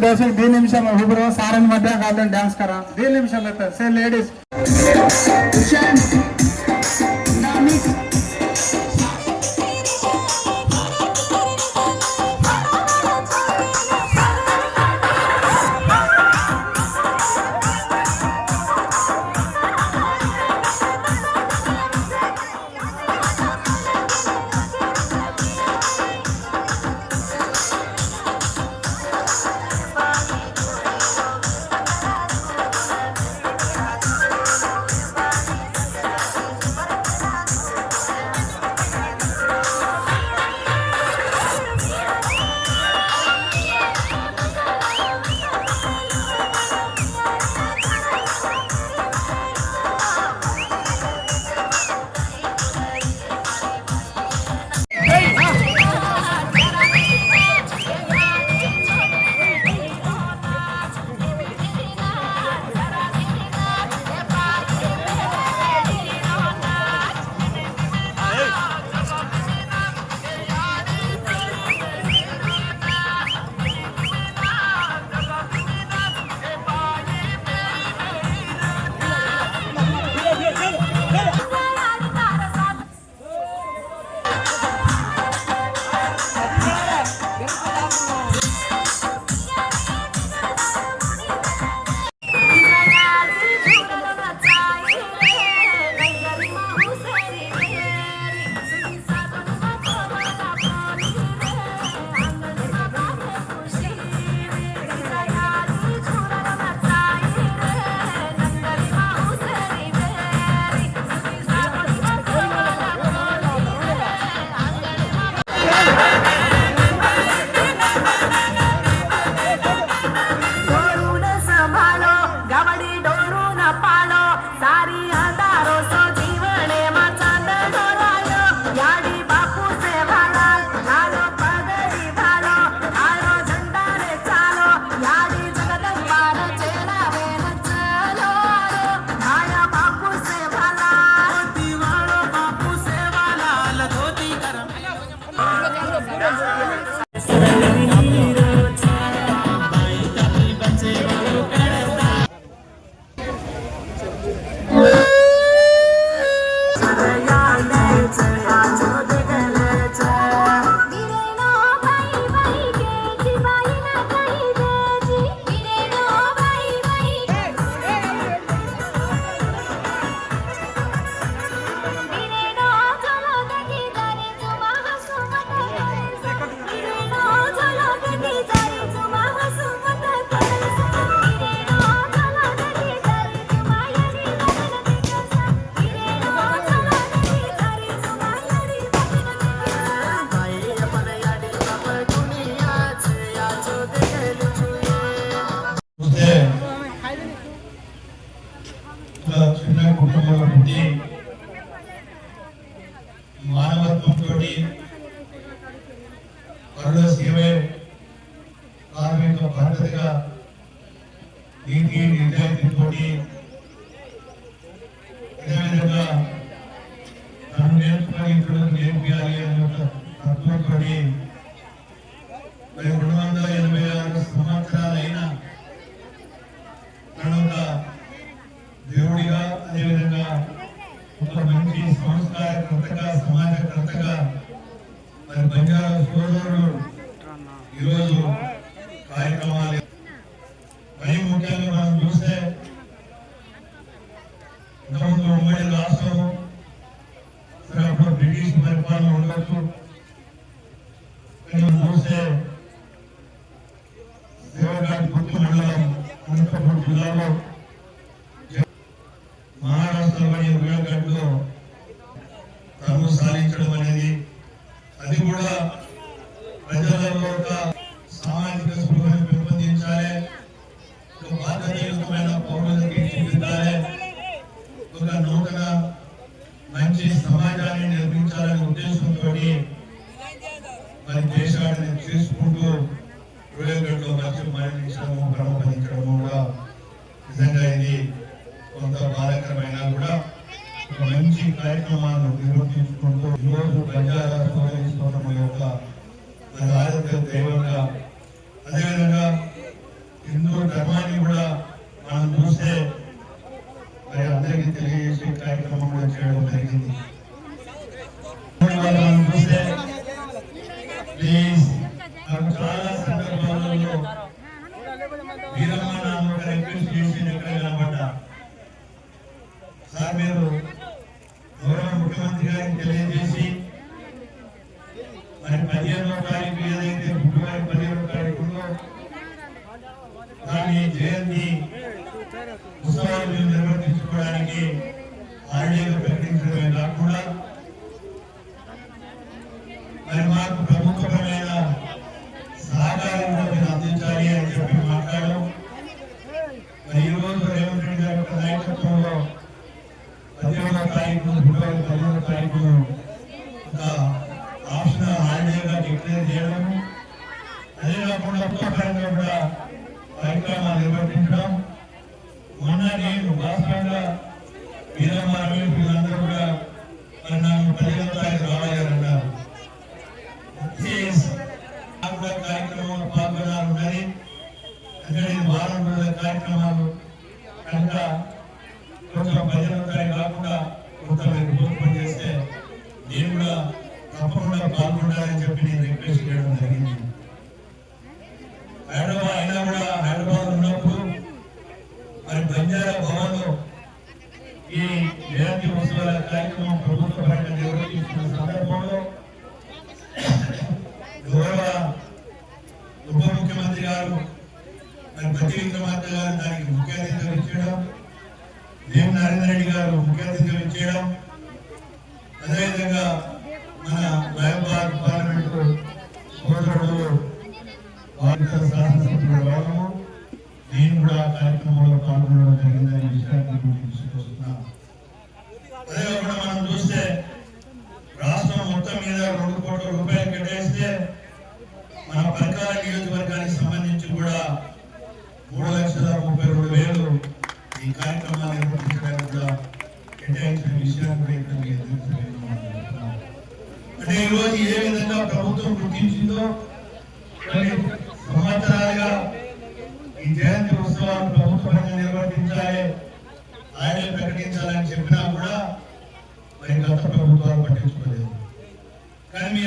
Basic दो निमिष में हुबरो सारन मध्य garden dance करा दो निमिष में ఇతరులకు మరి రెండు వందల ఎనభై ఆరు సంవత్సరాలైన దేవుడిగా అదేవిధంగా ఒక మంచి సంస్కారకర్తగా సమాజకర్తగా మరి బంజారా సోదరుడు ఈరోజు కార్యక్రమాలు కానీ మనం చూస్తే గుర్తు మండలం అనంతపురం జిల్లాలో మహారాష్ట్రలోని తను సాధించడం అనేది అది కూడా ప్రజలలో ఒక సామాజిక స్పృహను పెంపొందించాలి. ఒక బాధ్యతయుతమైన పౌరులను చేసుకుంటూ రోయగడ్లో నచ్చి మరణించడము క్రమపదించడము కూడా నిజంగా ఇది కొంత బాధాకరమైన కూడా ఒక మంచి కార్యక్రమాన్ని నిర్వర్తించుకుంటూ ఈరోజు బంజారా సోదరి సోదరుల యొక్క ఆరోగ్య దైవంగా అదేవిధంగా చూస్తే మరి అందరికీ తెలియజేసే కార్యక్రమం కూడా చేయడం జరిగింది మనం చూస్తే ప్లీజ్ నాకు చాలా సందర్భాలలో వీరమ్మ నాన్న ఒక రిక్వెస్ట్ చేసి ఎక్కడ కనబడ్డా సార్ మీరు గౌరవ ముఖ్యమంత్రి గారికి తెలియజేసి మరి పదిహేనో తారీఖు ఏదైతే ఫిబ్రవరి పదిహేనో తారీఖు ఉందో దాన్ని జయంతి ఉత్సవాలు నిర్వర్తించుకోవడానికి హాలిడేగా ప్రకటించడమే కాకుండా మరి మాకు ప్రముఖమైన సహకారం కూడా మీరు అందించాలి అని చెప్పి మాట్లాడడం మరి ఈరోజు రేవంత్ రెడ్డి గారి యొక్క నాయకత్వంలో పదిహేనో తారీఖు ఫిబ్రవరి పదిహేనో తారీఖును ఒక ఆప్షనల్ హాలిడేగా డిక్లేర్ చేయడము అదే కాకుండా ఉత్తరపరంగా కూడా కార్యక్రమాలు నిర్వర్తించడం మొన్న నేను రాష్ట్రంగా వీరమ్మ రమేష్ వీళ్ళందరూ కూడా మరి నన్ను పదిహేనో రావాలన్నారు. ప్లీజ్ నాకు కూడా కార్యక్రమంలో పాల్గొనాలన్నది అంటే వారం రోజుల కార్యక్రమాలు కనుక కొంచెం ప్రజలంతా కాకుండా కొంత మీరు పోస్ట్పోన్ చేస్తే నేను కూడా తప్పకుండా పాల్గొనాలని చెప్పి నేను రిక్వెస్ట్ చేయడం జరిగింది. జయంతి ఉత్సవాల కార్యక్రమం ప్రభుత్వ పరంగా నిర్వహిస్తున్న సందర్భంలో గౌరవ ఉప ముఖ్యమంత్రి గారు మరి ప్రతి విక్రమార్క గారు దానికి ముఖ్య అతిథిగా ఇచ్చేయడం దేవ్ నరేంద్ర రెడ్డి గారు ముఖ్య అతిథిగా ఇచ్చేయడం అదేవిధంగా మన మహబాద్ పార్లమెంట్ సోదరుడు శాసనసభ్యుడు రావడము నేను కూడా కార్యక్రమంలో పాల్గొనడం జరిగిందని విషయాన్ని మీకు తీసుకొస్తున్నాను అదే కాకుండా మనం చూస్తే రాష్ట్రం మొత్తం మీద రెండు కోట్ల రూపాయలు కేటాయిస్తే మన పరకాల నియోజకవర్గానికి సంబంధించి కూడా మూడు లక్షల ముప్పై రెండు వేలు ఈ కార్యక్రమాన్ని నిర్వహించడానికి కూడా కేటాయించిన విషయాన్ని కూడా ఇక్కడ మీ ఎదురు తెలియజేస్తున్నాను. అంటే ఈరోజు ఏ విధంగా ప్రభుత్వం గుర్తించిందో కొన్ని సంవత్సరాలుగా ఈ జయంతి ఉత్సవాలు ప్రభుత్వంగా నిర్వర్తించాలి ఆయనే ప్రకటించాలని చెప్పినా కూడా మరి గత ప్రభుత్వాలు పట్టించుకోలేదు. కానీ మీ